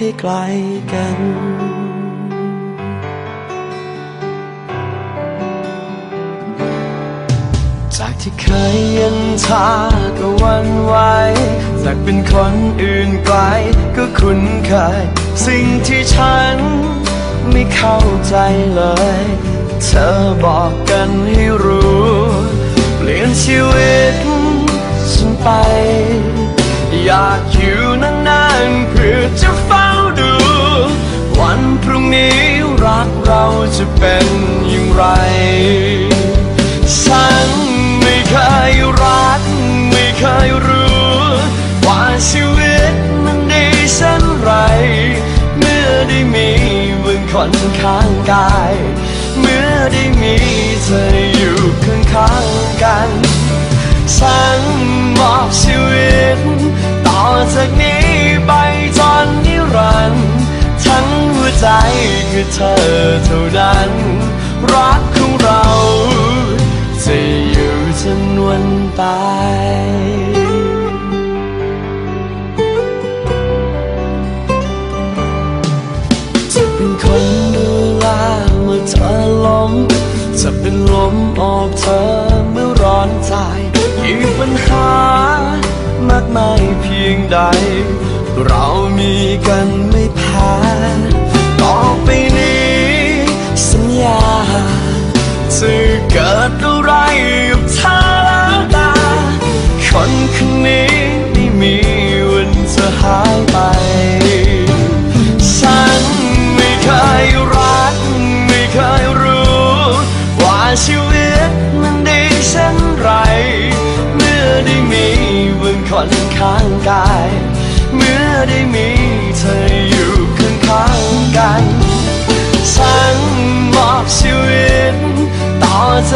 ให้ไกลกัน จากที่เคยย็นชาก็วันไหวจากเป็นคนอื่นไกลก็คุ้นเคย สิ่งที่ฉันไม่เข้าใจเลย เธอบอกกันให้รู้ เปลี่ยนชีวิตฉันไป อยากอยู่นานๆเพื่อจะเฝ้าดูวัน รักเราจะเป็นอย่างไร ฉันไม่เคยรัก ไม่เคยรู้ ว่าชีวิตมันดีเช่นไร เมื่อได้มีมึงคนข้างกาย เมื่อได้มีเธออยู่ข้างข้างกัน ฉันมอบชีวิต ต่อจากนี้ ใจคือเธอเท่านั้น รักของเรา จะอยู่จนวันตายจะเป็นคนดูแลเมื่อเธอล้มจะเป็นลมออกเธอเมื่อร้อนใจมีปัญหามากมายเพียงใด เรา กิดอะไรกับเธอแล้วตา คนคนนี้ไม่มีวันจะหายไป ฉันไม่เคยรัก ไม่เคยรู้ ว่าชีวิตมันดีเช่นไร เมื่อได้มีมึงคนข้างกาย เมื่อได้มี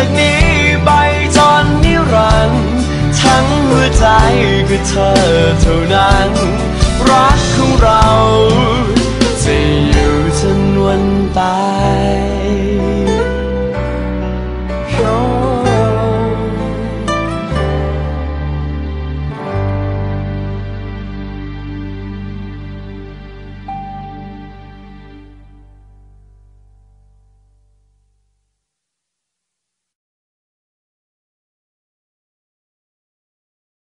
จากนี้ไปจนนิรันทั้งหัวใจคือเธอเท่านั้น รักของเรา จะอยู่จนวันตาย